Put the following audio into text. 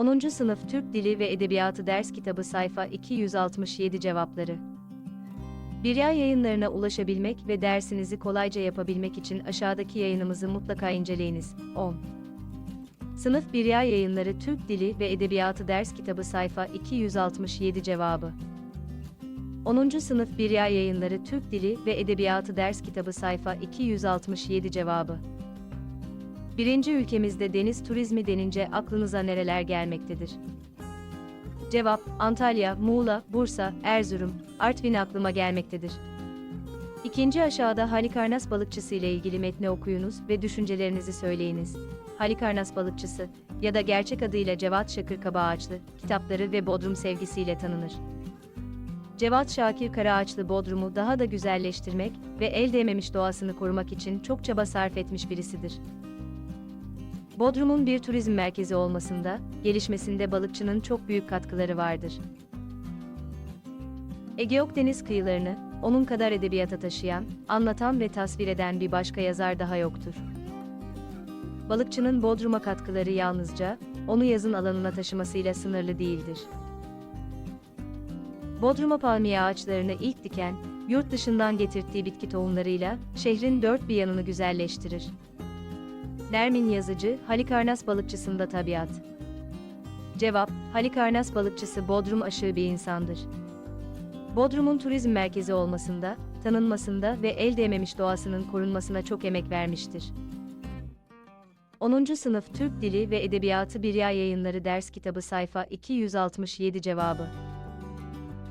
10. Sınıf Türk Dili ve Edebiyatı Ders Kitabı Sayfa 267 Cevapları Birya yayınlarına ulaşabilmek ve dersinizi kolayca yapabilmek için aşağıdaki yayınımızı mutlaka inceleyiniz. 10. Sınıf Birya Yayınları Türk Dili ve Edebiyatı Ders Kitabı Sayfa 267 Cevabı 10. Sınıf Birya Yayınları Türk Dili ve Edebiyatı Ders Kitabı Sayfa 267 Cevabı Birinci ülkemizde deniz turizmi denince aklınıza nereler gelmektedir? Cevap, Antalya, Muğla, Bursa, Erzurum, Artvin aklıma gelmektedir. İkinci aşağıda Halikarnas balıkçısı ile ilgili metni okuyunuz ve düşüncelerinizi söyleyiniz. Halikarnas balıkçısı ya da gerçek adıyla Cevat Şakır Kabaağaçlı, kitapları ve Bodrum sevgisiyle tanınır. Cevat Şakir Karaağaçlı Bodrum'u daha da güzelleştirmek ve el değmemiş doğasını korumak için çok çaba sarf etmiş birisidir. Bodrum'un bir turizm merkezi olmasında, gelişmesinde balıkçının çok büyük katkıları vardır. Ege Akdeniz kıyılarını, onun kadar edebiyata taşıyan, anlatan ve tasvir eden bir başka yazar daha yoktur. Balıkçının Bodrum'a katkıları yalnızca, onu yazın alanına taşımasıyla sınırlı değildir. Bodrum'a palmiye ağaçlarını ilk diken, yurt dışından getirttiği bitki tohumlarıyla, şehrin dört bir yanını güzelleştirir. Nermin Yazıcı, Halikarnas balıkçısında tabiat. Cevap, Halikarnas balıkçısı Bodrum aşığı bir insandır. Bodrum'un turizm merkezi olmasında, tanınmasında ve el değmemiş doğasının korunmasına çok emek vermiştir. 10. Sınıf Türk Dili ve Edebiyatı Birya Yayınları Ders Kitabı Sayfa 267 Cevabı